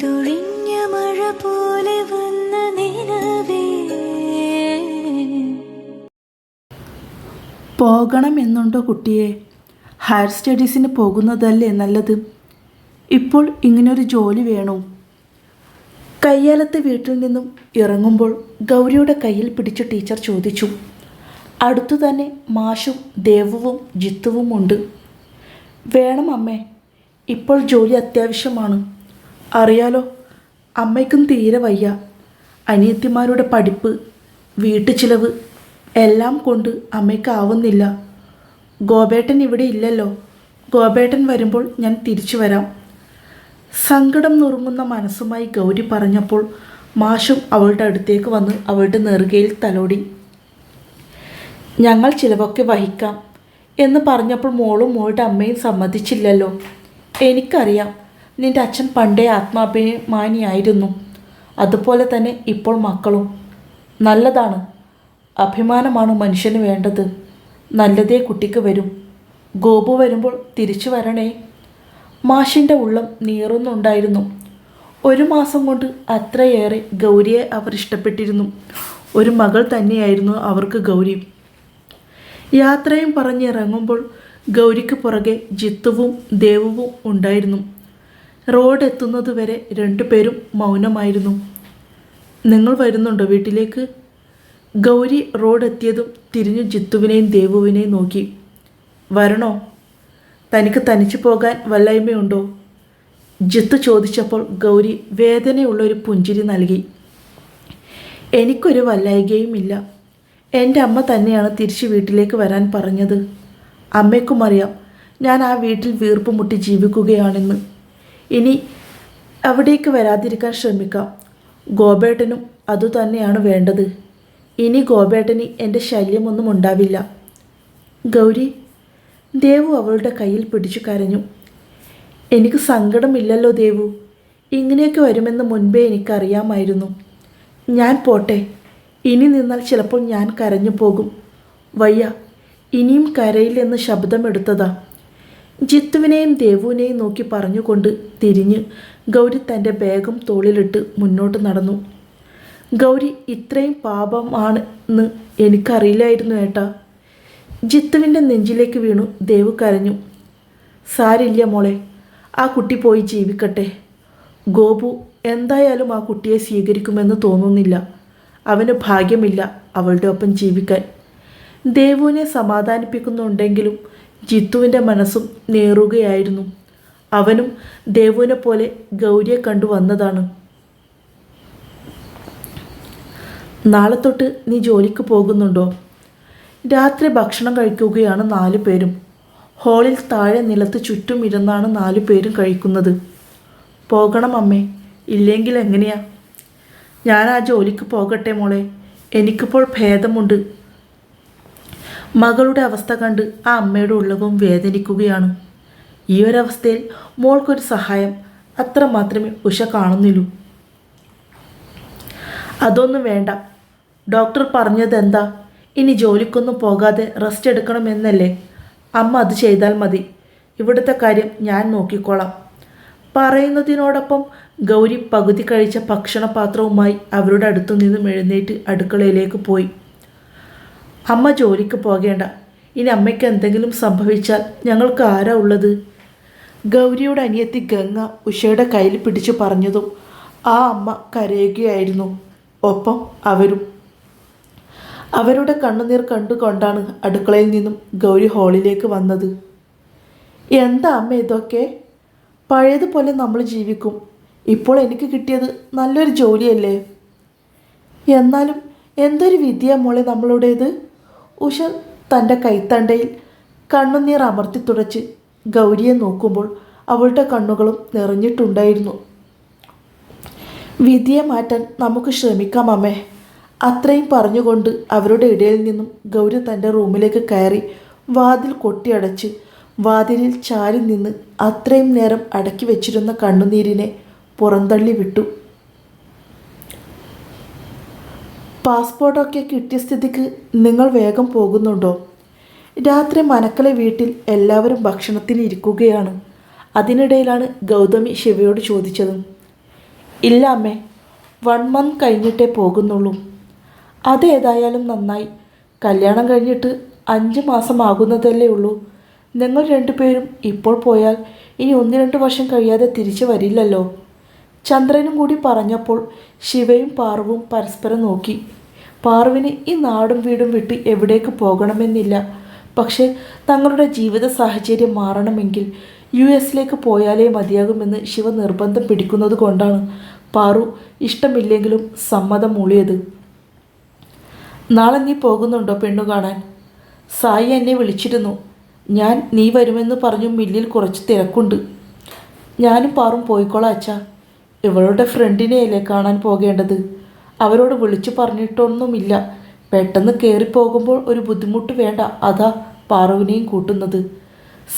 പെയ്തൊഴിഞ്ഞ മഴ പോലെ വന്ന നിലവേ. പോകണമെന്നുണ്ടോ കുട്ടിയെ? ഹയർ സ്റ്റഡീസിന് പോകുന്നതല്ലേ നല്ലത്. ഇപ്പോൾ ഇങ്ങനൊരു ജോലി വേണോ? കയ്യാലത്ത് വീട്ടിൽ നിന്നും ഇറങ്ങുമ്പോൾ ഗൗരിയുടെ കയ്യിൽ പിടിച്ച് ടീച്ചർ ചോദിച്ചു. അടുത്തു തന്നെ മാഷും ദേവവും ജിത്തുവും ഉണ്ട്. വേണം അമ്മേ ഇപ്പോൾ ജോലി അത്യാവശ്യമാണ്. അറിയാലോ അമ്മയ്ക്കും തീരെ വയ്യ. അനിയത്തിമാരുടെ പഠിപ്പ് വീട്ടു ചിലവ് എല്ലാം കൊണ്ട് അമ്മയ്ക്കാവുന്നില്ല. ഗോപേട്ടൻ ഇവിടെ ഇല്ലല്ലോ. ഗോപേട്ടൻ വരുമ്പോൾ ഞാൻ തിരിച്ചു വരാം. സങ്കടം നുറുങ്ങുന്ന മനസ്സുമായി ഗൗരി പറഞ്ഞപ്പോൾ മാഷും അവളുടെ അടുത്തേക്ക് വന്ന് അവളുടെ നെറുകയിൽ തലോടി. ഞങ്ങൾ ചിലവൊക്കെ വഹിക്കാം എന്ന് പറഞ്ഞപ്പോൾ മോളും മോളുടെ അമ്മയും സമ്മതിച്ചില്ലല്ലോ. എനിക്കറിയാം നിന്റെ അച്ഛൻ പണ്ടേ ആത്മാഭിമാനിയായിരുന്നു. അതുപോലെ തന്നെ ഇപ്പോൾ മക്കളും. നല്ലതാണ്. അഭിമാനമാണ് മനുഷ്യന് വേണ്ടത്. നല്ലതേ കുട്ടിക്ക് വരും. ഗോപു വരുമ്പോൾ തിരിച്ചു വരണേ. മാഷിന്റെ ഉള്ളം നീറുന്നുണ്ടായിരുന്നു. ഒരു മാസം കൊണ്ട് അത്രയേറെ ഗൗരിയെ അവർ ഇഷ്ടപ്പെട്ടിരുന്നു. ഒരു മകൾ തന്നെയായിരുന്നു അവർക്ക് ഗൗരി. യാത്രയും പറഞ്ഞിറങ്ങുമ്പോൾ ഗൗരിക്ക് പുറകെ ജിത്തുവും ദേവുവും ഉണ്ടായിരുന്നു. റോഡ് എത്തുന്നത് എത്തുന്നതുവരെ രണ്ടുപേരും മൗനമായിരുന്നു. നിങ്ങൾ വരുന്നുണ്ടോ വീട്ടിലേക്ക്? ഗൗരി റോഡ് എത്തിയതും തിരിഞ്ഞു ജിത്തുവിനെയും ദേവുവിനെയും നോക്കി. വരണോ? തനിക്ക് തനിച്ചു പോകാൻ വല്ലായ്മയുണ്ടോ? ജിത്തു ചോദിച്ചപ്പോൾ ഗൗരി വേദനയുള്ള ഒരു പുഞ്ചിരി നൽകി. എനിക്കൊരു വല്ലായികയും ഇല്ല എന്റെ അമ്മ തന്നെയാണ് തിരിച്ച് വീട്ടിലേക്ക് വരാൻ പറഞ്ഞത്. അമ്മയ്ക്കും അറിയാം. ഞാൻ ആ വീട്ടിൽ വീർപ്പുമുട്ടി ജീവിക്കുകയാണെന്ന്. ഇനി അവിടേക്ക് വരാതിരിക്കാൻ ശ്രമിക്കാം. ഗോപേട്ടനും അതുതന്നെയാണ് വേണ്ടത്. ഇനി ഗോപേട്ടന് എന്റെ ശല്യമൊന്നും ഉണ്ടാവില്ല. ഗൗരി ദേവു അവളുടെ കയ്യിൽ പിടിച്ചു കരഞ്ഞു. എനിക്ക് സങ്കടമില്ലല്ലോ ദേവു. ഇങ്ങനെയൊക്കെ വരുമെന്ന് മുൻപേ എനിക്കറിയാമായിരുന്നു. ഞാൻ പോട്ടെ. ഇനി നിന്നാൽ ചിലപ്പോൾ ഞാൻ കരഞ്ഞു പോകും വയ്യ ഇനിയും കരയില്ലെന്ന് ശബ്ദമെടുത്തതാ. ജിത്തുവിനെയും ദേവുവിനെയും നോക്കി പറഞ്ഞുകൊണ്ട് തിരിഞ്ഞ് ഗൗരി തന്റെ ബാഗും തോളിലിട്ട് മുന്നോട്ട് നടന്നു. ഗൗരി ഇത്രയും പാപമാണ് പാപമാണെന്ന് എനിക്കറിയില്ലായിരുന്നു ഏട്ടാ. ജിത്തുവിന്റെ നെഞ്ചിലേക്ക് വീണു ദേവ് കരഞ്ഞു. സാരില്ല മോളെ ആ കുട്ടി പോയി ജീവിക്കട്ടെ. ഗോപു എന്തായാലും ആ കുട്ടിയെ സ്വീകരിക്കുമെന്ന് തോന്നുന്നില്ല. അവന് ഭാഗ്യമില്ല അവളുടെ ഒപ്പം ജീവിക്കാൻ. ദേവുവിനെ സമാധാനിപ്പിക്കുന്നുണ്ടെങ്കിലും ജിത്തുവിന്റെ മനസ്സും നേറുകയായിരുന്നു. അവനും ദേവുവിനെ പോലെ ഗൗരിയെ കണ്ടു വന്നതാണ്. നാളെ തൊട്ട് നീ ജോലിക്ക് പോകുന്നുണ്ടോ? രാത്രി ഭക്ഷണം കഴിക്കുകയാണ് നാലു പേരും. ഹാളിൽ താഴെ നിലത്ത് ചുറ്റും ഇരുന്നാണ് നാലു പേരും കഴിക്കുന്നത്. പോകണം അമ്മേ ഇല്ലെങ്കിൽ എങ്ങനെയാ? ഞാൻ ആ ജോലിക്ക് പോകട്ടെ മോളെ. എനിക്കിപ്പോൾ ഭേദമുണ്ട്. മകളുടെ അവസ്ഥ കണ്ട് ആ അമ്മയുടെ ഉള്ളവും വേദനിക്കുകയാണ്. ഈ ഒരവസ്ഥയിൽ മോൾക്കൊരു സഹായം അത്ര മാത്രമേ ഉഷ കാണുന്നില്ലൂ. അതൊന്നും വേണ്ട. ഡോക്ടർ പറഞ്ഞത് എന്താ? ഇനി ജോലിക്കൊന്നും പോകാതെ റെസ്റ്റ് എടുക്കണമെന്നല്ലേ? അമ്മ അത് ചെയ്താൽ മതി. ഇവിടുത്തെ കാര്യം ഞാൻ നോക്കിക്കോളാം. പറയുന്നതിനോടൊപ്പം ഗൗരി പകുതി കഴിച്ച ഭക്ഷണപാത്രവുമായി അവരുടെ അടുത്തു നിന്നും എഴുന്നേറ്റ് അടുക്കളയിലേക്ക് പോയി. അമ്മ ജോലിക്ക് പോകേണ്ട. ഇനി അമ്മയ്ക്ക് എന്തെങ്കിലും സംഭവിച്ചാൽ ഞങ്ങൾക്ക് ആരാ ഉള്ളത്? ഗൗരിയുടെ അനിയത്തി ഗംഗ ഉഷയുടെ കയ്യിൽ പിടിച്ചു പറഞ്ഞതും ആ അമ്മ കരയുകയായിരുന്നു. ഒപ്പം അവരും. അവരുടെ കണ്ണുനീർ കണ്ടുകൊണ്ടാണ് അടുക്കളയിൽ നിന്നും ഗൗരി ഹാളിലേക്ക് വന്നത്. എന്താ അമ്മ ഇതൊക്കെ? പഴയതുപോലെ നമ്മൾ ജീവിക്കും. ഇപ്പോൾ എനിക്ക് കിട്ടിയത് നല്ലൊരു ജോലിയല്ലേ? എന്നാലും എന്തൊരു വിദ്യ മോളെ നമ്മളുടേത്? ഉഷ തന്റെ കൈത്തണ്ടയിൽ കണ്ണുനീർ അമർത്തി തുടച്ച് ഗൗരിയെ നോക്കുമ്പോൾ അവളുടെ കണ്ണുകളും നിറഞ്ഞിട്ടുണ്ടായിരുന്നു. വിധിയെ മാറ്റാൻ നമുക്ക് ശ്രമിക്കാം അമ്മേ. അത്രയും പറഞ്ഞുകൊണ്ട് അവരുടെ ഇടയിൽ നിന്നും ഗൗരി തന്റെ റൂമിലേക്ക് കയറി വാതിൽ കൊട്ടിയടച്ച് വാതിലിൽ ചാരി നിന്ന് അത്രയും നേരം അടക്കി വെച്ചിരുന്ന കണ്ണുനീരിനെ പുറന്തള്ളി വിട്ടു. പാസ്പോർട്ടൊക്കെ കിട്ടിയ സ്ഥിതിക്ക് നിങ്ങൾ വേഗം പോകുന്നുണ്ടോ? രാത്രി മനക്കലെ വീട്ടിൽ എല്ലാവരും ഭക്ഷണത്തിന് ഇരിക്കുകയാണ്. അതിനിടയിലാണ് ഗൗതമി ശിവയോട് ചോദിച്ചത്. ഇല്ല അമ്മേ വൺ മന്ത് കഴിഞ്ഞിട്ടേ പോകുന്നുള്ളൂ. അതേതായാലും നന്നായി. കല്യാണം കഴിഞ്ഞിട്ട് അഞ്ച് മാസമാകുന്നതല്ലേ ഉള്ളൂ. നിങ്ങൾ രണ്ടുപേരും ഇപ്പോൾ പോയാൽ ഇനി ഒന്ന് രണ്ട് വർഷം കഴിയാതെ തിരിച്ചു വരില്ലല്ലോ. ചന്ദ്രനും കൂടി പറഞ്ഞപ്പോൾ ശിവയും പാർവും പരസ്പരം നോക്കി. പാർവിന് ഈ നാടും വീടും വിട്ട് എവിടേക്ക് പോകണമെന്നില്ല. പക്ഷേ തങ്ങളുടെ ജീവിത സാഹചര്യം മാറണമെങ്കിൽ യു എസിലേക്ക് പോയാലേ മതിയാകുമെന്ന് ശിവ നിർബന്ധം പിടിക്കുന്നത് കൊണ്ടാണ് പാറു ഇഷ്ടമില്ലെങ്കിലും സമ്മതം മൂളിയത്. നാളെ നീ പോകുന്നുണ്ടോ പെണ്ണു കാണാൻ? സായി എന്നെ വിളിച്ചിരുന്നു. ഞാൻ നീ വരുമെന്ന് പറഞ്ഞു മില്ലിൽ കുറച്ച് തിരക്കുണ്ട്. ഞാനും പാറും പോയിക്കോളാം അച്ഛാ. ഇവളുടെ ഫ്രണ്ടിനെയല്ലേ കാണാൻ പോകേണ്ടത്? അവരോട് വിളിച്ചു പറഞ്ഞിട്ടൊന്നുമില്ല. പെട്ടെന്ന് കയറിപ്പോകുമ്പോൾ ഒരു ബുദ്ധിമുട്ട് വേണ്ട അതാ പാറുവിനെയും കൂട്ടുന്നത്.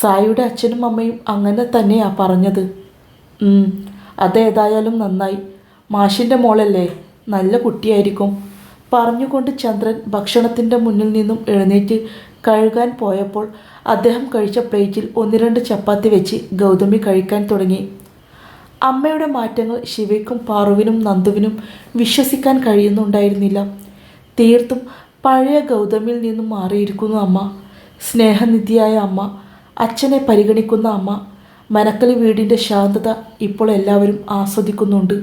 സായിയുടെ അച്ഛനും അമ്മയും അങ്ങനെ തന്നെയാ പറഞ്ഞത്. അതേതായാലും നന്നായി. മാഷിന്റെ മോളല്ലേ? നല്ല കുട്ടിയായിരിക്കും. പറഞ്ഞുകൊണ്ട് ചന്ദ്രൻ ഭക്ഷണത്തിന്റെ മുന്നിൽ നിന്നും എഴുന്നേറ്റ് കഴുകാൻ പോയപ്പോൾ അദ്ദേഹം കഴിച്ച പ്ലേറ്റിൽ ഒന്ന് രണ്ട് ചപ്പാത്തി വെച്ച് ഗൗതമി കഴിക്കാൻ തുടങ്ങി. അമ്മയുടെ മാറ്റങ്ങൾ ശിവയ്ക്കും പാറുവിനും നന്ദുവിനും വിശ്വസിക്കാൻ കഴിയുന്നുണ്ടായിരുന്നില്ല. തീർത്തും പഴയ ഗൗതമിൽ നിന്നും മാറിയിരിക്കുന്നു അമ്മ. സ്നേഹനിധിയായ അമ്മ അച്ഛനെ പരിഗണിക്കുന്ന അമ്മ മനക്കലി വീടിന്റെ ശാന്തത ഇപ്പോൾ എല്ലാവരും ആസ്വദിക്കുന്നുണ്ട്.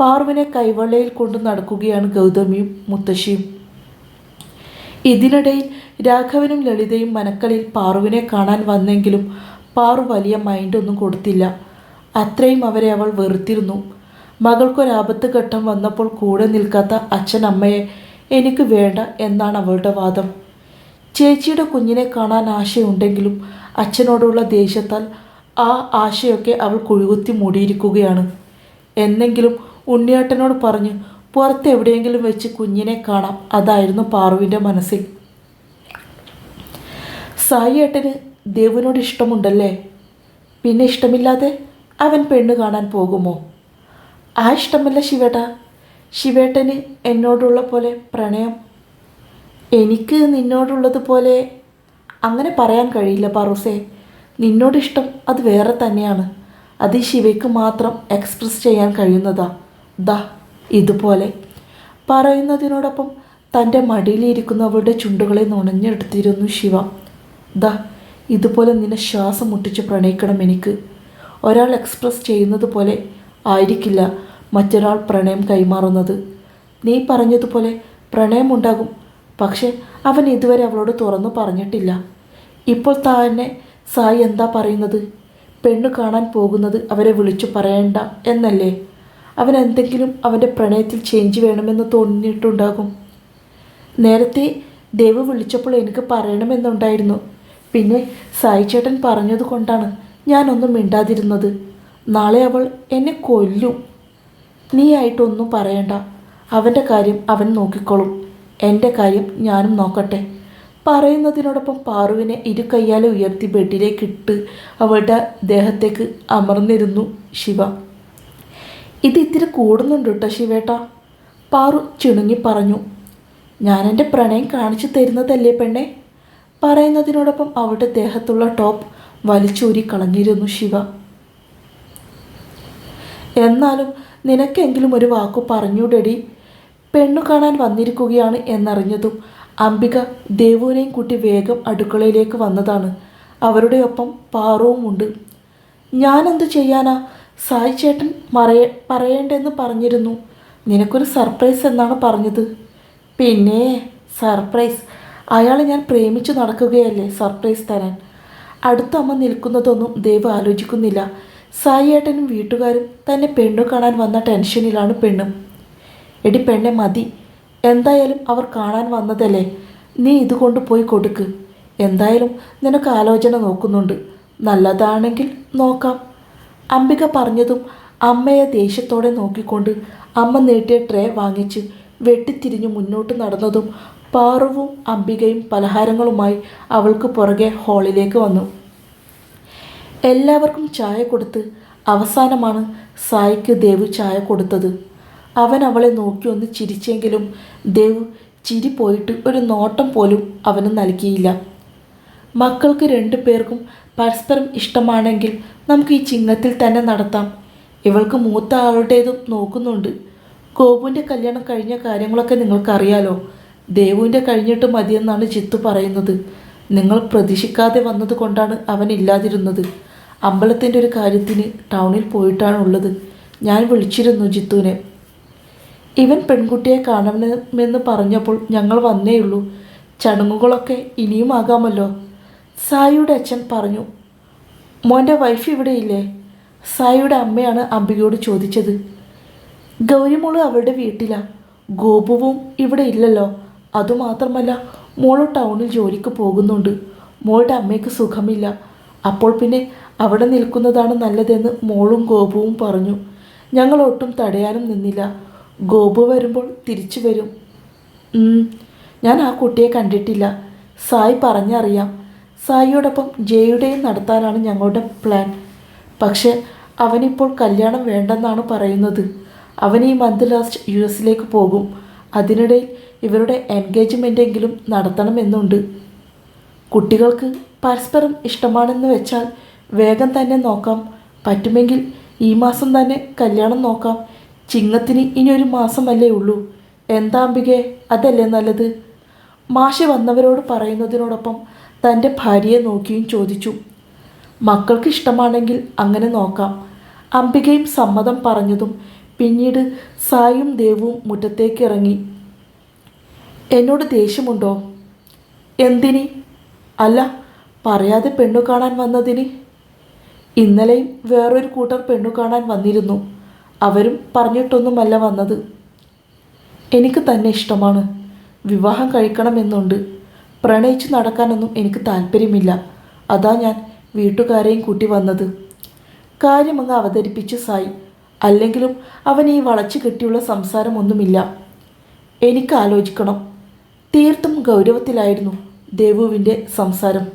പാറുവിനെ കൈവള്ളയിൽ കൊണ്ടു നടക്കുകയാണ് ഗൗതമിയും മുത്തശ്ശിയും. ഇതിനിടയിൽ രാഘവനും ലളിതയും മനക്കളിൽ പാറുവിനെ കാണാൻ വന്നെങ്കിലും പാറു വലിയ മൈൻഡൊന്നും കൊടുത്തില്ല. അത്രയും അവരെ അവൾ വെറുത്തിരുന്നു. മകൾക്കൊരാപത്ത് ഘട്ടം വന്നപ്പോൾ കൂടെ നിൽക്കാത്ത അച്ഛൻ അമ്മയെ എനിക്ക് വേണ്ട എന്നാണ് അവളുടെ വാദം. ചേച്ചിയുടെ കുഞ്ഞിനെ കാണാൻ ആശയുണ്ടെങ്കിലും അച്ഛനോടുള്ള ദേഷ്യത്താൽ ആ ആശയൊക്കെ അവൾ കുഴികുത്തി മൂടിയിരിക്കുകയാണ്. എന്നെങ്കിലും ഉണ്ണിയേട്ടനോട് പറഞ്ഞ് പുറത്ത് എവിടെയെങ്കിലും വെച്ച് കുഞ്ഞിനെ കാണാം അതായിരുന്നു പാറുവിന്റെ മനസ്സിൽ. സായി ദേവുവിനോട് ഇഷ്ടമുണ്ടല്ലേ? പിന്നെ ഇഷ്ടമില്ലാതെ? അവൻ പെണ്ണ് കാണാൻ പോകുമോ? ആ ഇഷ്ടമല്ല ശിവേട്ട. ശിവേട്ടന് എന്നോടുള്ള പോലെ പ്രണയം. എനിക്ക് നിന്നോടുള്ളതുപോലെ അങ്ങനെ പറയാൻ കഴിയില്ല പാറൂസേ. നിന്നോടിഷ്ടം അത് വേറെ തന്നെയാണ്. അത് ഈ ശിവയ്ക്ക് മാത്രം എക്സ്പ്രസ് ചെയ്യാൻ കഴിയുന്നതാ. ദാ ഇതുപോലെ. പറയുന്നതിനോടൊപ്പം തന്റെ മടിയിലിരിക്കുന്നവളുടെ ചുണ്ടുകളെ നുണഞ്ഞെടുത്തിരുന്നു ശിവ. ദാ ഇതുപോലെ നിന്നെ ശ്വാസം മുട്ടിച്ച് പ്രണയിക്കണം എനിക്ക്. ഒരാൾ എക്സ്പ്രസ് ചെയ്യുന്നത് പോലെ ആയിരിക്കില്ല മറ്റൊരാൾ പ്രണയം കൈമാറുന്നത്. നീ പറഞ്ഞതുപോലെ പ്രണയമുണ്ടാകും. പക്ഷെ അവൻ ഇതുവരെ അവളോട് തുറന്നു പറഞ്ഞിട്ടില്ല. ഇപ്പോൾ തന്നെ സായി എന്താ പറയുന്നത്? പെണ്ണു കാണാൻ പോകുന്നത് അവരെ വിളിച്ചു പറയണ്ട എന്നല്ലേ? അവൻ എന്തെങ്കിലും അവന്റെ പ്രണയത്തിൽ ചേഞ്ച് വേണമെന്ന് തോന്നിയിട്ടുണ്ടാകും. നേരത്തെ ദേവ് വിളിച്ചപ്പോൾ എനിക്ക് പറയണമെന്നുണ്ടായിരുന്നു. പിന്നെ സായി ചേട്ടൻ പറഞ്ഞത് കൊണ്ടാണ് ഞാനൊന്നും മിണ്ടാതിരുന്നത്. നാളെ അവൾ എന്നെ കൊല്ലും. നീയായിട്ടൊന്നും പറയണ്ട. അവന്റെ കാര്യം അവൻ നോക്കിക്കോളും. എന്റെ കാര്യം ഞാനും നോക്കട്ടെ. പറയുന്നതിനോടൊപ്പം പാറുവിനെ ഇരു കയ്യാലെ ഉയർത്തി ബെഡിലേക്ക് ഇട്ട് അവളുടെ ദേഹത്തേക്ക് അമർന്നിരുന്നു ശിവ. ഇത് ഇത്തിരി കൂടുന്നുണ്ട് കേട്ടോ ശിവേട്ട പാറു ചിണുങ്ങി പറഞ്ഞു. ഞാൻ എന്റെ പ്രണയം കാണിച്ചു തരുന്നതല്ലേ പെണ്ണെ? പറയുന്നതിനോടൊപ്പം അവളുടെ ദേഹത്തുള്ള ടോപ്പ് വലിച്ചൂരി കളഞ്ഞിരുന്നു ശിവ. എന്നാലും നിനക്കെങ്കിലും ഒരു വാക്കു പറഞ്ഞൂടെടി. പെണ്ണു കാണാൻ വന്നിരിക്കുകയാണ് എന്നറിഞ്ഞതും അംബിക ദേവുവിനെയും കൂട്ടി വേഗം അടുക്കളയിലേക്ക് വന്നതാണ്. അവരുടെ ഒപ്പം പാറവുമുണ്ട്. ഞാനെന്ത് ചെയ്യാനാ? സായി ചേട്ടൻ മറയ പറയേണ്ടെന്ന് പറഞ്ഞിരുന്നു. നിനക്കൊരു സർപ്രൈസ് എന്നാണ് പറഞ്ഞത്. പിന്നെ സർപ്രൈസ്. അയാളെ ഞാൻ പ്രേമിച്ചു നടക്കുകയല്ലേ സർപ്രൈസ് തരാൻ? അടുത്ത അമ്മ നിൽക്കുന്നതൊന്നും ദേവ് ആലോചിക്കുന്നില്ല. സായിയേട്ടനും വീട്ടുകാരും തന്നെ പെണ്ണു കാണാൻ വന്ന ടെൻഷനിലാണ് പെണ്ണും. എടി പെണ്ണെ മതി എന്തായാലും അവർ കാണാൻ വന്നതല്ലേ നീ ഇതുകൊണ്ട് പോയി കൊടുക്ക്. എന്തായാലും നിനക്ക് ആലോചന നോക്കുന്നുണ്ട്. നല്ലതാണെങ്കിൽ നോക്കാം. അംബിക പറഞ്ഞതും അമ്മയെ ദേഷ്യത്തോടെ നോക്കിക്കൊണ്ട് അമ്മ നീട്ടിയ ട്രേ വാങ്ങിച്ച് വെട്ടിത്തിരിഞ്ഞു മുന്നോട്ട് നടന്നതും പാറുവും അംബികയും പലഹാരങ്ങളുമായി അവൾക്ക് പുറകെ ഹാളിലേക്ക് വന്നു. എല്ലാവർക്കും ചായ കൊടുത്ത് അവസാനമാണ് സായിക്ക് ദേവ് ചായ കൊടുത്തത്. അവൻ അവളെ നോക്കി ഒന്ന് ചിരിച്ചെങ്കിലും ദേവ് ചിരി പോയിട്ട് ഒരു നോട്ടം പോലും അവന് നൽകിയില്ല. മക്കൾക്ക് രണ്ടു പേർക്കും പരസ്പരം ഇഷ്ടമാണെങ്കിൽ നമുക്ക് ഈ ചിങ്ങത്തിൽ തന്നെ നടത്താം. ഇവൾക്ക് മൂത്ത ആളുടേതും നോക്കുന്നുണ്ട്. ഗോപുവിന്റെ കല്യാണം കഴിഞ്ഞ കാര്യങ്ങളൊക്കെ നിങ്ങൾക്കറിയാലോ. ദേവുവിന്റെ കഴിഞ്ഞിട്ട് മതിയെന്നാണ് ചിത്തു പറയുന്നത്. നിങ്ങൾ പ്രതീക്ഷിക്കാതെ വന്നത് കൊണ്ടാണ് അവൻ ഇല്ലാതിരുന്നത്. അമ്പലത്തിന്റെ ഒരു കാര്യത്തിന് ടൗണിൽ പോയിട്ടാണുള്ളത്. ഞാൻ വിളിച്ചിരുന്നു ജിത്തുവിനെ. ഇവൻ പെൺകുട്ടിയെ കാണണമെന്ന് പറഞ്ഞപ്പോൾ ഞങ്ങൾ വന്നേയുള്ളൂ. ചടങ്ങുകളൊക്കെ ഇനിയും ആകാമല്ലോ. സായിയുടെ അച്ഛൻ പറഞ്ഞു മോന്റെ വൈഫ് ഇവിടെയില്ലേ സായിയുടെ അമ്മയാണ് അംബികയോട് ചോദിച്ചത്. ഗൗരിമോൾ അവരുടെ വീട്ടിലാണ് ഗോപുവും ഇവിടെ ഇല്ലല്ലോ. അതുമാത്രമല്ല മോൾ ടൗണിൽ ജോലിക്ക് പോകുന്നുണ്ട്. മോളുടെ അമ്മയ്ക്ക് സുഖമില്ല. അപ്പോൾ പിന്നെ അവിടെ നിൽക്കുന്നതാണ് നല്ലതെന്ന് മോളും ഗോപുവും പറഞ്ഞു. ഞങ്ങൾ ഒട്ടും തടയാനും നിന്നില്ല. ഗോപു വരുമ്പോൾ തിരിച്ചു വരും. ഞാൻ ആ കുട്ടിയെ കണ്ടിട്ടില്ല. സായി പറഞ്ഞറിയാം. സായിയോടൊപ്പം ജയുടെയും നടത്താനാണ് ഞങ്ങളുടെ പ്ലാൻ. പക്ഷേ അവനിപ്പോൾ കല്യാണം വേണ്ടെന്നാണ് പറയുന്നത്. അവൻ ഈ മന്ത് ലാസ്റ്റ് യു എസിലേക്ക് പോകും. അതിനിടയിൽ ഇവരുടെ എൻഗേജ്മെന്റെങ്കിലും നടത്തണമെന്നുണ്ട്. കുട്ടികൾക്ക് പരസ്പരം ഇഷ്ടമാണെന്ന് വെച്ചാൽ വേഗം തന്നെ നോക്കാം. പറ്റുമെങ്കിൽ ഈ മാസം തന്നെ കല്യാണം നോക്കാം. ചിങ്ങത്തിന് ഇനി ഒരു മാസമല്ലേ ഉള്ളൂ. എന്താ അംബികെ അതല്ലേ നല്ലത്? മാഷി വന്നവരോട് പറയുന്നതിനോടൊപ്പം തന്റെ ഭാര്യയെ നോക്കിയും ചോദിച്ചു. മക്കൾക്ക് ഇഷ്ടമാണെങ്കിൽ അങ്ങനെ നോക്കാം. അംബികയും സമ്മതം പറഞ്ഞതും പിന്നീട് സായും ദേവും മുറ്റത്തേക്ക് ഇറങ്ങി എന്നോട് ദേഷ്യമുണ്ടോ? എന്തിനി? അല്ല പറയാതെ പെണ്ണു കാണാൻ വന്നതിന്? ഇന്നലെയും വേറൊരു കൂട്ടർ പെണ്ണു കാണാൻ വന്നിരുന്നു. അവരും പറഞ്ഞിട്ടൊന്നുമല്ല വന്നത്. എനിക്ക് തന്നെ ഇഷ്ടമാണ്. വിവാഹം കഴിക്കണമെന്നുണ്ട്. പ്രണയിച്ച് നടക്കാനൊന്നും എനിക്ക് താല്പര്യമില്ല. അതാ ഞാൻ വീട്ടുകാരെയും കൂട്ടി വന്നത്. കാര്യമങ്ങ് അവതരിപ്പിച്ച് സായി. അല്ലെങ്കിലും അവൻ ഈ വളച്ചു കെട്ടിയുള്ള സംസാരമൊന്നുമില്ല. എനിക്ക് ആലോചിക്കണം. തീർത്തും ഗൗരവത്തിലായിരുന്നു ദേവുവിന്റെ സംസാരം.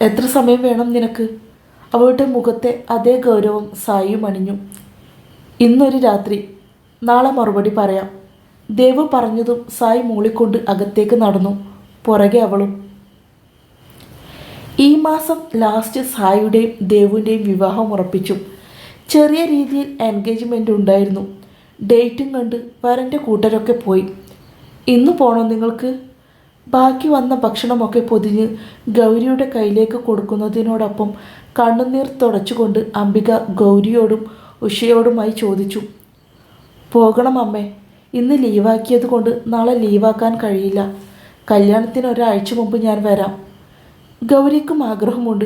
എത്ര സമയം വേണം നിനക്ക്? അവളുടെ മുഖത്തെ അതേ ഗൗരവം സായിയും അണിഞ്ഞു. ഇന്നൊരു രാത്രി. നാളെ മറുപടി പറയാം. ദേവു പറഞ്ഞതും സായി മൂളിക്കൊണ്ട് അകത്തേക്ക് നടന്നു. പുറകെ അവളും. ഈ മാസം ലാസ്റ്റ് സായിയുടെയും ദേവുവിന്റെയും വിവാഹം ഉറപ്പിച്ചു. ചെറിയ രീതിയിൽ എൻഗേജ്മെന്റ് ഉണ്ടായിരുന്നു. ഡേറ്റും കണ്ട് വരന്റെ കൂട്ടരൊക്കെ പോയി. ഇന്ന് പോണോ നിങ്ങൾക്ക്? ബാക്കി വന്ന ഭക്ഷണമൊക്കെ പൊതിഞ്ഞ് ഗൗരിയുടെ കയ്യിലേക്ക് കൊടുക്കുന്നതിനോടൊപ്പം കണ്ണുനീർ തുടച്ചുകൊണ്ട് അംബിക ഗൗരിയോടും ഉഷയോടുമായി ചോദിച്ചു. പോകണം അമ്മേ. ഇന്ന് ലീവാക്കിയത് കൊണ്ട് നാളെ ലീവാക്കാൻ കഴിയില്ല. കല്യാണത്തിന് ഒരാഴ്ച മുമ്പ് ഞാൻ വരാം. ഗൗരിക്കും ആഗ്രഹമുണ്ട്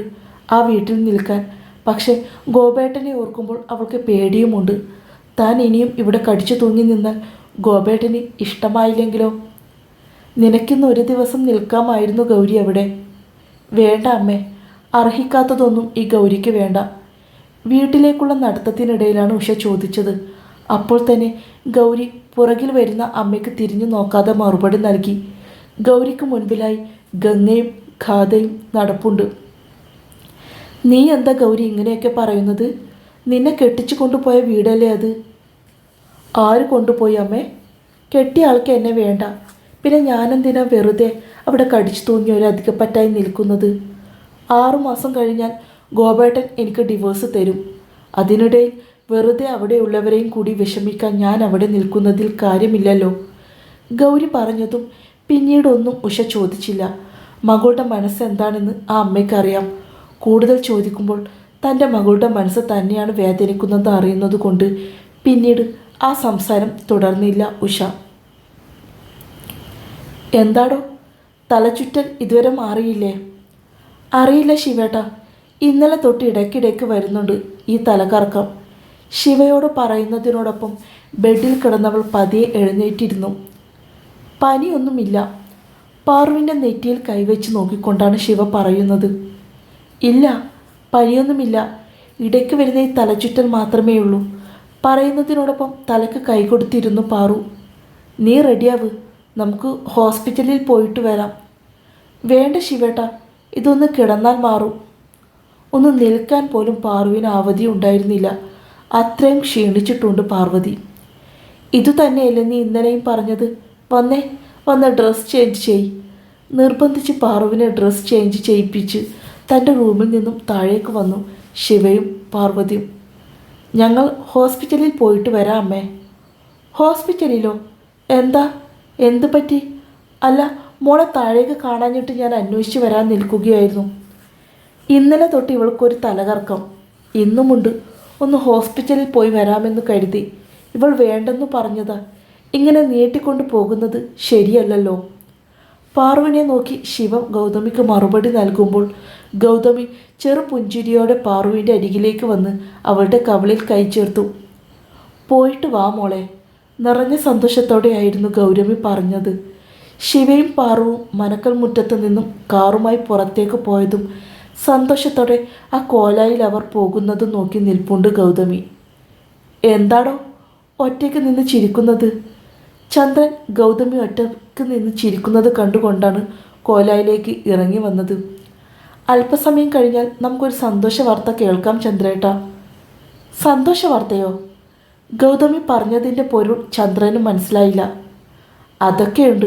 ആ വീട്ടിൽ നിൽക്കാൻ. പക്ഷേ ഗോപേട്ടനെ ഓർക്കുമ്പോൾ അവൾക്ക് പേടിയുമുണ്ട്. താൻ ഇനിയും ഇവിടെ കടിച്ചു തൂങ്ങി നിന്നാൽ ഗോപേട്ടന് ഇഷ്ടമായില്ലെങ്കിലോ? നിനക്കിന്ന് ഒരു ദിവസം നിൽക്കാമായിരുന്നു ഗൗരി അവിടെ. വേണ്ട അമ്മേ അർഹിക്കാത്തതൊന്നും ഈ ഗൗരിക്ക് വേണ്ട. വീട്ടിലേക്കുള്ള നടത്തത്തിനിടയിലാണ് ഉഷ ചോദിച്ചത്. അപ്പോൾ തന്നെ ഗൗരി പുറകിൽ വരുന്ന അമ്മയ്ക്ക് തിരിഞ്ഞു നോക്കാതെ മറുപടി നൽകി. ഗൗരിക്ക് മുൻപിലായി ഗംഗയും ഖാദയും നടപ്പുണ്ട്. നീ എന്താ ഗൗരി ഇങ്ങനെയൊക്കെ പറയുന്നത്? നിന്നെ കെട്ടിച്ചു കൊണ്ടുപോയ വീടല്ലേ അത്? ആര് കൊണ്ടുപോയി അമ്മേ? കെട്ടിയ ആൾക്ക് എന്നെ വേണ്ട. പിന്നെ ഞാനെന്തിനാ വെറുതെ അവിടെ കടിച്ചു തൂങ്ങി ഒരു അധികപ്പറ്റായി നിൽക്കുന്നത്? ആറുമാസം കഴിഞ്ഞാൽ ഗോപേട്ടൻ എനിക്ക് ഡിവോഴ്സ് തരും. അതിനിടയിൽ വെറുതെ അവിടെയുള്ളവരെയും കൂടി വിഷമിക്കാൻ ഞാൻ അവിടെ നിൽക്കുന്നതിൽ കാര്യമില്ലല്ലോ. ഗൗരി പറഞ്ഞതും പിന്നീടൊന്നും ഉഷ ചോദിച്ചില്ല. മകളുടെ മനസ്സെന്താണെന്ന് ആ അമ്മയ്ക്കറിയാം. കൂടുതൽ ചോദിക്കുമ്പോൾ തന്റെ മകളുടെ മനസ്സ് തന്നെയാണ് വേദനിക്കുന്നത് അറിയുന്നത് കൊണ്ട് പിന്നീട് ആ സംസാരം തുടർന്നില്ല ഉഷ. എന്താടോ? തലചുറ്റൽ ഇതുവരെ മാറിയില്ലേ? അറിയില്ല ശിവേട്ട. ഇന്നലെ തൊട്ട് ഇടയ്ക്കിടയ്ക്ക് വരുന്നുണ്ട് ഈ തലകറക്കം. ശിവയോട് പറയുന്നതിനോടൊപ്പം ബെഡിൽ കിടന്നവൾ പതിയെ എഴുന്നേറ്റിരുന്നു. പനിയൊന്നുമില്ല. പാറുവിന്റെ നെറ്റിയിൽ കൈവച്ച് നോക്കിക്കൊണ്ടാണ് ശിവ പറയുന്നത്. ഇല്ല പനിയൊന്നുമില്ല. ഇടയ്ക്ക് വരുന്ന ഈ തലചുറ്റൽ മാത്രമേ ഉള്ളൂ പറയുന്നതിനോടൊപ്പം തലക്ക് കൈ കൊടുത്തിരുന്നു പാറു. നീ റെഡിയാവ്. നമുക്ക് ഹോസ്പിറ്റലിൽ പോയിട്ട് വരാം. വേണ്ട ശിവേട്ട. ഇതൊന്ന് കിടന്നാൽ മാറും. ഒന്ന് നിൽക്കാൻ പോലും പാറുവിന് അവധി ഉണ്ടായിരുന്നില്ല. അത്രയും ക്ഷീണിച്ചിട്ടുണ്ട് പാർവതി. ഇതുതന്നെയല്ലേ നീ ഇന്നലെയും പറഞ്ഞത്? വന്നേ വന്ന് ഡ്രസ്സ് ചേഞ്ച് ചെയ്. നിർബന്ധിച്ച് പാറുവിനെ ഡ്രസ്സ് ചേഞ്ച് ചെയ്യിപ്പിച്ച് തന്റെ റൂമിൽ നിന്നും താഴേക്ക് വന്നു ശിവയും പാർവതിയും. ഞങ്ങൾ ഹോസ്പിറ്റലിൽ പോയിട്ട് വരാം അമ്മേ. ഹോസ്പിറ്റലിലോ? എന്താ? എന്ത് പറ്റി? അല്ല മോളെ താഴേക്ക് കാണാഞ്ഞിട്ട് ഞാൻ അന്വേഷിച്ച് വരാൻ നിൽക്കുകയായിരുന്നു. ഇന്നലെ തൊട്ട് ഇവൾക്കൊരു തലകറക്കം. ഇന്നുമുണ്ട് ഒന്ന് ഹോസ്പിറ്റലിൽ പോയി വരാമെന്ന് കരുതി ഇവൾ വേണ്ടെന്ന് പറഞ്ഞതാ. ഇങ്ങനെ നീട്ടിക്കൊണ്ട് പോകുന്നത് ശരിയല്ലല്ലോ. പാർവിനെ നോക്കി ശിവം ഗൗതമിക്ക് മറുപടി നൽകുമ്പോൾ ഗൗതമി ചെറു പുഞ്ചിരിയോടെ പാറുവിന്റെ അരികിലേക്ക് വന്ന് അവളുടെ കവളിൽ കൈ ചേർത്തു. പോയിട്ട് വാ മോളെ നിറഞ്ഞ സന്തോഷത്തോടെയായിരുന്നു ഗൗരമി പറഞ്ഞത്. ശിവയും പാറുവും മനക്കൽ മുറ്റത്ത് നിന്നും കാറുമായി പുറത്തേക്ക് പോയതും സന്തോഷത്തോടെ ആ കോലായിൽ അവർ പോകുന്നതും നോക്കി നിൽപ്പുണ്ട് ഗൗതമി. എന്താടോ ഒറ്റയ്ക്ക് നിന്ന് ചിരിക്കുന്നത്? ചന്ദ്രൻ ഗൗതമി ഒറ്റയ്ക്ക് നിന്ന് ചിരിക്കുന്നത് കണ്ടുകൊണ്ടാണ് കോലായിലേക്ക് ഇറങ്ങി വന്നത്. അല്പസമയം കഴിഞ്ഞാൽ നമുക്കൊരു സന്തോഷ വാർത്ത കേൾക്കാം ചന്ദ്രേട്ട. സന്തോഷ വാർത്തയോ ഗൗതമി പറഞ്ഞതിന്റെ പൊരുൾ ചന്ദ്രന് മനസ്സിലായില്ല. അതൊക്കെയുണ്ട്.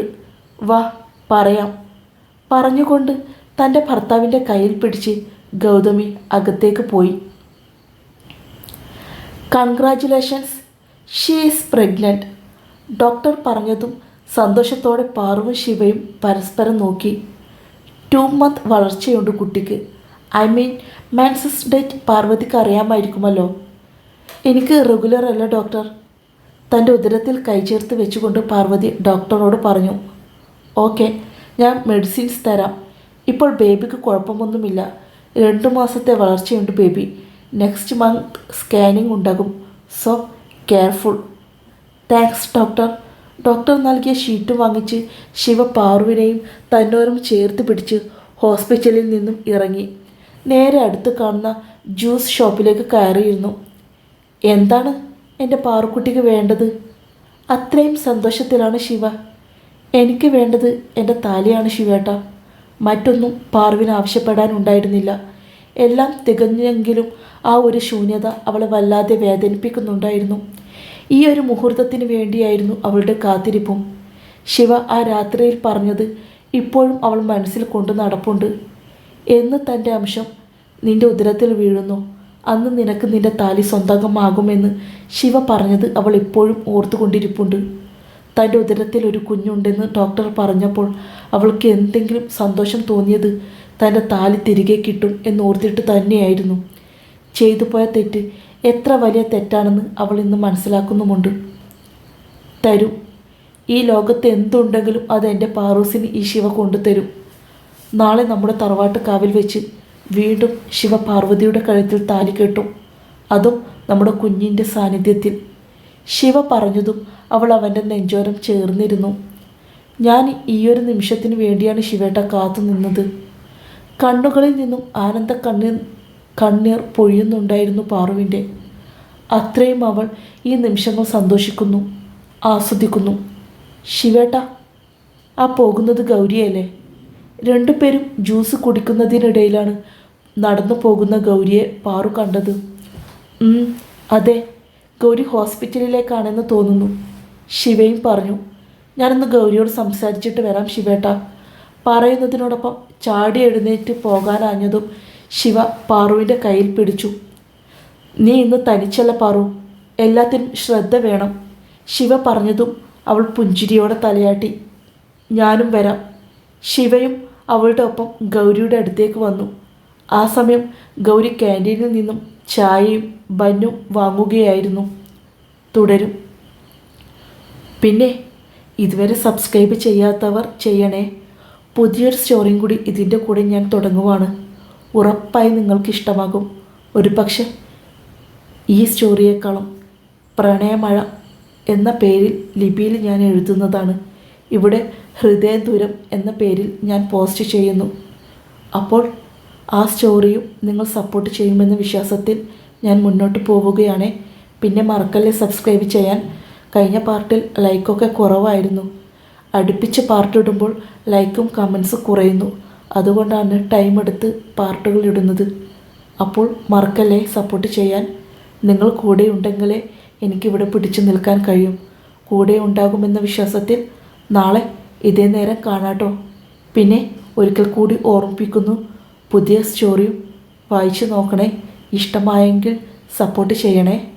വാ പറയാം. പറഞ്ഞുകൊണ്ട് തന്റെ ഭർത്താവിന്റെ കയ്യിൽ പിടിച്ച് ഗൗതമി അകത്തേക്ക് പോയി. Congratulations she is pregnant doctor പറഞ്ഞതും സന്തോഷത്തോടെ പാറുവും ശിവയും പരസ്പരം നോക്കി. ടു മന്ത് വളർച്ചയുണ്ട് കുട്ടിക്ക്. ഐ മീൻ മാൻസസ് ഡേറ്റ് പാർവതിക്ക് അറിയാമായിരിക്കുമല്ലോ. എനിക്ക് റെഗുലർ അല്ല ഡോക്ടർ. തന്റെ ഉദരത്തിൽ കൈചേർത്ത് വെച്ചുകൊണ്ട് പാർവതി ഡോക്ടറോട് പറഞ്ഞു ഓക്കെ ഞാൻ മെഡിസിൻസ് തരാം. ഇപ്പോൾ ബേബിക്ക് കുഴപ്പമൊന്നുമില്ല. രണ്ട് മാസത്തെ വളർച്ചയുണ്ട് ബേബി. നെക്സ്റ്റ് മന്ത് സ്കാനിംഗ് ഉണ്ടാകും. So careful. Thanks doctor. Doctor നൽകിയ ഷീറ്റ് വാങ്ങിച്ച് ശിവ പാറുവിനെയും തന്നോരും ചേർത്ത് പിടിച്ച് ഹോസ്പിറ്റലിൽ നിന്നും ഇറങ്ങി. നേരെ അടുത്ത് കാണുന്ന ജ്യൂസ് ഷോപ്പിലേക്ക് കയറിയിരുന്നു. എന്താണ് എന്റെ പാറുക്കുട്ടിക്ക് വേണ്ടത്? അത്രയും സന്തോഷത്തിലാണ് ശിവ. എനിക്ക് വേണ്ടത് എന്റെ താലിയാണ് ശിവേട്ട. മറ്റൊന്നും പാർവിന് ആവശ്യപ്പെടാനുണ്ടായിരുന്നില്ല. എല്ലാം തികഞ്ഞെങ്കിലും ആ ഒരു ശൂന്യത അവളെ വല്ലാതെ വേദനിപ്പിക്കുന്നുണ്ടായിരുന്നു. ഈ ഒരു മുഹൂർത്തത്തിന് വേണ്ടിയായിരുന്നു അവളുടെ കാത്തിരിപ്പും. ശിവ ആ രാത്രിയിൽ പറഞ്ഞത് ഇപ്പോഴും അവൾ മനസ്സിൽ കൊണ്ടു നടപ്പുണ്ട്. എന്ന് തന്റെ അംശം നിന്റെ ഉദരത്തിൽ വീഴുന്നു. അന്ന് നിനക്ക് നിന്റെ താലി സ്വന്തമാകുമെന്ന് ശിവ പറഞ്ഞത് അവൾ ഇപ്പോഴും ഓർത്തുകൊണ്ടിരിപ്പുണ്ട്. തന്റെ ഉദരത്തിൽ ഒരു കുഞ്ഞുണ്ടെന്ന് ഡോക്ടർ പറഞ്ഞപ്പോൾ അവൾക്ക് എന്തെങ്കിലും സന്തോഷം തോന്നിയത് തന്റെ താലി തിരികെ കിട്ടും എന്നോർത്തിട്ട് തന്നെയായിരുന്നു. ചെയ്തു പോയ തെറ്റ് എത്ര വലിയ തെറ്റാണെന്ന് അവൾ ഇന്ന് മനസ്സിലാക്കുന്നുമുണ്ട്. തരൂ ഈ ലോകത്ത് എന്തുണ്ടെങ്കിലും അത് എന്റെ പാറൂസിന് ഈ ശിവ കൊണ്ടുതരും. നാളെ നമ്മുടെ തറവാട്ട് കാവിൽ വെച്ച് വീണ്ടും ശിവ പാർവതിയുടെ കഴുത്തിൽ താലി കെട്ടും. അതും നമ്മുടെ കുഞ്ഞിന്റെ സാന്നിധ്യത്തിൽ. ശിവ പറഞ്ഞതും അവൾ അവന്റെ നെഞ്ചോരം ചേർന്നിരുന്നു. ഞാൻ ഈയൊരു നിമിഷത്തിന് വേണ്ടിയാണ് ശിവേട്ട കാത്തു നിന്നത് കണ്ണുകളിൽ നിന്നും ആനന്ദ കണ്ണീർ കണ്ണീർ പൊഴിയുന്നുണ്ടായിരുന്നു പാറുവിന്റെ. അത്രയും അവൾ ഈ നിമിഷങ്ങൾ സന്തോഷിക്കുന്നു ആസ്വദിക്കുന്നു. ശിവേട്ട ആ പോകുന്നത് ഗൗരിയല്ലേ? രണ്ടുപേരും ജ്യൂസ് കുടിക്കുന്നതിനിടയിലാണ് നടന്നു പോകുന്ന ഗൗരിയെ പാറു കണ്ടത്. അതെ ഗൗരി ഹോസ്പിറ്റലിലേക്കാണെന്ന് തോന്നുന്നു. ശിവയും പറഞ്ഞു ഞാനൊന്ന് ഗൗരിയോട് സംസാരിച്ചിട്ട് വരാം ശിവേട്ട. പറയുന്നതിനോടൊപ്പം ചാടി എഴുന്നേറ്റ് പോകാനാഞ്ഞതും ശിവ പാറുവിന്റെ കയ്യിൽ പിടിച്ചു. നീ ഇന്ന് തനിച്ചല്ല പാറു. എല്ലാത്തിനും ശ്രദ്ധ വേണം ശിവ പറഞ്ഞതും അവൾ പുഞ്ചിരിയോടെ തലയാട്ടി. ഞാനും വരാം. ശിവയും അവളുടെ ഒപ്പം ഗൗരിയുടെ അടുത്തേക്ക് വന്നു. ആ സമയം ഗൗരി ക്യാന്റീനിൽ നിന്നും ചായയും ബന്നും വാങ്ങുകയായിരുന്നു. തുടരും. പിന്നെ ഇതുവരെ സബ്സ്ക്രൈബ് ചെയ്യാത്തവർ ചെയ്യണേ. പുതിയൊരു സ്റ്റോറിയും കൂടി ഇതിന്റെ കൂടെ ഞാൻ തുടങ്ങുവാണ്. ഉറപ്പായി നിങ്ങൾക്ക് ഇഷ്ടമാകും ഒരു പക്ഷെ ഈ സ്റ്റോറിയേക്കാളും പ്രണയമഴ എന്ന പേരിൽ ലിപിയിൽ ഞാൻ എഴുതുന്നതാണ്. ഇവിടെ ഹൃദയദൂരം എന്ന പേരിൽ ഞാൻ പോസ്റ്റ് ചെയ്യുന്നു. അപ്പോൾ ആ സ്റ്റോറിയും നിങ്ങൾ സപ്പോർട്ട് ചെയ്യുമെന്ന വിശ്വാസത്തിൽ ഞാൻ മുന്നോട്ട് പോവുകയാണ്. പിന്നെ മറക്കല്ലേ സബ്സ്ക്രൈബ് ചെയ്യാൻ. കഴിഞ്ഞ പാർട്ടിൽ ലൈക്കൊക്കെ കുറവായിരുന്നു. അടുപ്പിച്ച് പാർട്ടിടുമ്പോൾ ലൈക്കും കമൻസും കുറയുന്നു. അതുകൊണ്ടാണ് ടൈം എടുത്ത് പാർട്ടുകൾ ഇടുന്നത്. അപ്പോൾ മറക്കല്ലേ സപ്പോർട്ട് ചെയ്യാൻ നിങ്ങൾ കൂടെ ഉണ്ടെങ്കിലേ എനിക്കിവിടെ പിടിച്ചു നിൽക്കാൻ കഴിയും. കൂടെ ഉണ്ടാകുമെന്ന വിശ്വാസത്തിൽ നാളെ ഇതേ നേരം കാണാട്ടോ. പിന്നെ ഒരിക്കൽ കൂടി ഓർമ്മിപ്പിക്കുന്നു. പുതിയ സ്റ്റോറിയും വായിച്ചു നോക്കണേ. ഇഷ്ടമായെങ്കിൽ സപ്പോർട്ട് ചെയ്യണേ.